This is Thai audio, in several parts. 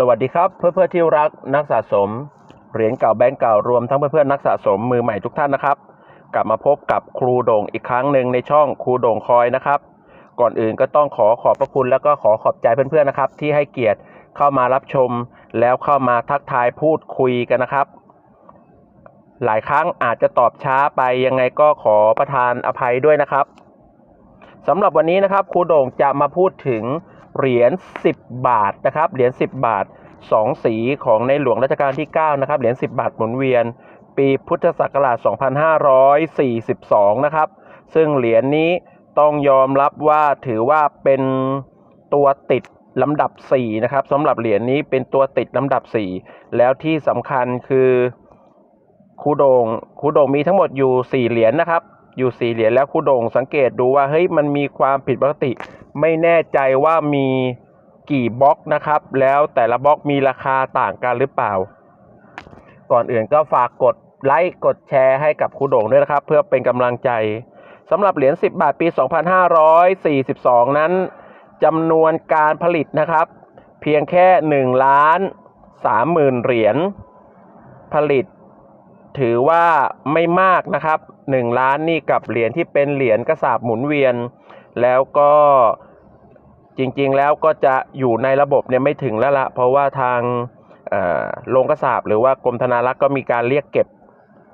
สวัสดีครับเพื่อนเพื่อนที่รักนักสะสม เหรียญเก่าแบงก์เก่ารวมทั้งเพื่อนเพื่อนนักสะสมมือใหม่ทุกท่านนะครับ กลับมาพบกับครูโด่งอีกครั้งหนึ่งในช่องครูโด่งคอยนะครับ ก่อนอื่นก็ต้องขอขอบพระคุณแล้วก็ขอขอบใจเพื่อนๆนะครับ ที่ให้เกียรติเข้ามารับชม แล้วเข้ามาทักทายพูดคุยกันนะครับ หลายครั้งอาจจะตอบช้าไปยังไงก็ขอประทานอภัยด้วยนะครับสำหรับวันนี้นะครับครูโด่งจะมาพูดถึง เหรียญ10 บาทนะครับเหรียญ10 บาท 2 สีของในหลวงรัชกาลที่9นะครับเหรียญ10 บาทหมุนเวียน ปีพุทธศักราช 2542 นะครับ ซึ่งเหรียญนี้ต้องยอมรับว่าถือว่าเป็นตัวติดลำดับ 4 นะครับสำหรับเหรียญนี้เป็นตัวติดลำดับ 4 แล้วที่สำคัญคือคูโดงคูโดงมีทั้งหมดอยู่ 4 เหรียญนะครับ อยู่สี่เหรียญแล้วคูโดงสังเกตดูว่าเฮ้ยมันมีความผิดปกติ ไม่แน่ใจว่ามีกี่บล็อกนะครับ แล้วแต่ละบล็อกมีราคาต่างกันหรือเปล่า ก่อนอื่นก็ฝากกดไลค์กดแชร์ให้กับครูโด่งด้วยนะครับ เพื่อเป็นกำลังใจสำหรับเหรียญ 10 บาทปี 2542 นั้นจำนวนการผลิตนะครับ เพียงแค่ 1 ล้าน3หมื่นเหรียญผลิต ถือว่าไม่มากนะครับ 1 ล้านนี่กับเหรียญที่เป็นเหรียญกระสาบหมุนเวียน แล้วก็ จริงๆแล้วก็จะอยู่ในระบบเนี่ยไม่ถึงแล้วละเพราะว่าทางโรงกระสาบหรือว่ากรมธนารักษ์ก็มีการเรียกเก็บ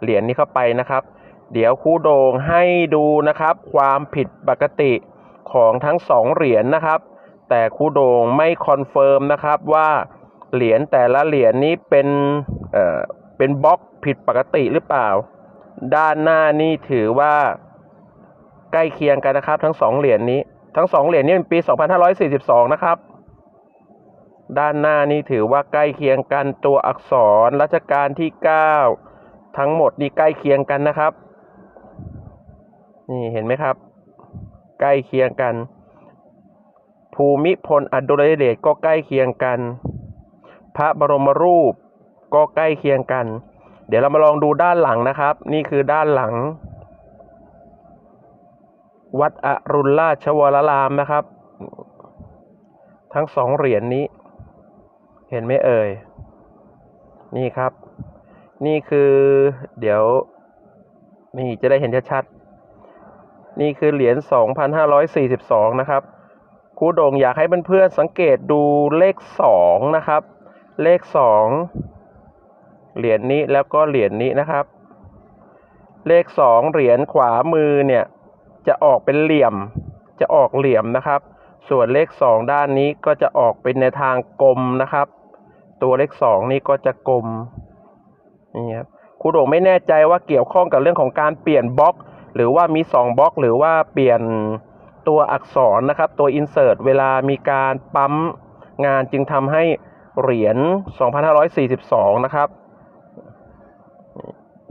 เหรียญนี้เข้าไปนะครับ เดี๋ยวครูโดงให้ดูนะครับ ความผิดปกติของทั้งสองเหรียญนะครับ แต่ครูโดงไม่คอนเฟิร์มนะครับว่าเหรียญแต่ละเหรียญนี้เป็นเอ่อเป็นบล็อกผิดปกติหรือเปล่า ด้านหน้านี่ถือว่าใกล้เคียงกันนะครับ ทั้งสองเหรียญนี้ ทั้งสองเหรียญนี้เป็นปี 2542 นะครับ ด้านหน้านี่ถือว่าใกล้เคียงกันตัวอักษรรัชกาลที่ 9 ทั้งหมดนี่ใกล้เคียงกันนะครับ นี่เห็นไหมครับ ใกล้เคียงกัน ภูมิพลอดุลยเดชก็ใกล้เคียงกัน พระบรมรูปก็ใกล้เคียงกัน เดี๋ยวเรามาลองดูด้านหลังนะครับ นี่คือด้านหลัง วัดอรุณราชวรารามนะครับ ทั้งสองเหรียญนนี้ เห็นไหมเอ่ย นี่ครับ นี่คือเดี๋ยว นี่จะได้เห็นชัดๆ นี่คือเหรียญ 2,542 นะครับครูโด่งอยากให้เพื่อนๆสังเกตดูเลข 2 นะครับ เลข 2 เหรียญนี้แล้วก็เหรียญนี้นะครับ เลข 2 เหรียญขวามือเนี่ย จะออกเป็นเหลี่ยม จะออกเหลี่ยมนะครับ ส่วนเลข 2 ด้านนี้ก็จะออกเป็นในทางกลมนะครับ ตัวเลข 2 นี่ก็จะกลมนี่ครับครูโด่งไม่แน่ใจว่าเกี่ยวข้องกับเรื่องของการเปลี่ยนบล็อก หรือว่ามี 2 บล็อก หรือว่าเปลี่ยนตัวอักษรนะครับ ตัว insert เวลามีการปั๊มงานจึงทำให้เหรียญ 2542 นะครับ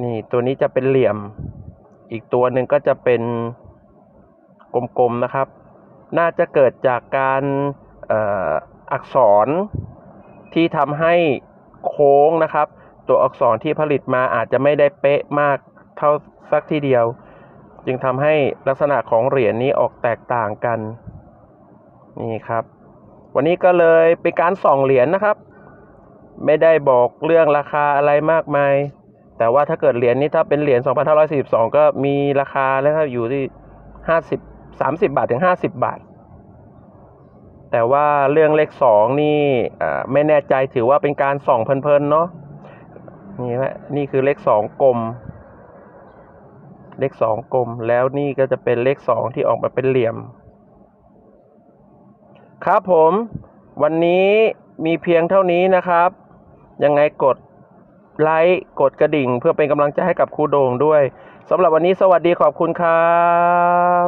นี่ตัวนี้จะเป็นเหลี่ยม อีกตัวหนึ่งก็จะเป็น กลมๆนะครับ น่าจะเกิดจากการอ่ออักษรที่ทำให้โค้งนะครับ ตัวอักษรที่ผลิตมาอาจจะไม่ได้เป๊ะมากเท่าสักทีเดียว จึงทำให้ลักษณะของเหรียญนี้ออกแตกต่างกัน นี่ครับ วันนี้ก็เลยเป็นการส่องเหรียญนะครับ ไม่ได้บอกเรื่องราคาอะไรมากมาย แต่ว่าถ้าเกิดเหรียญนี้ถ้าเป็นเหรียญ 2542 ก็มีราคาแล้วครับอยู่ที่ 50 30 บาทถึง 50 บาท แต่ว่าเรื่องเลข2นี่ไม่แน่ใจถือว่าเป็นการส่องเพลินๆเนาะนี่ฮะนี่คือเลข2กลม เลข2กลม แล้วนี่ก็จะเป็นเลข2ที่ออกมาเป็นเหลี่ยม ครับผม วันนี้มีเพียงเท่านี้นะครับ ยังไงกด ไลค์ กดกระดิ่ง เพื่อเป็นกำลังใจให้กับครูโด่งด้วยสำหรับวันนี้สวัสดีขอบคุณครับ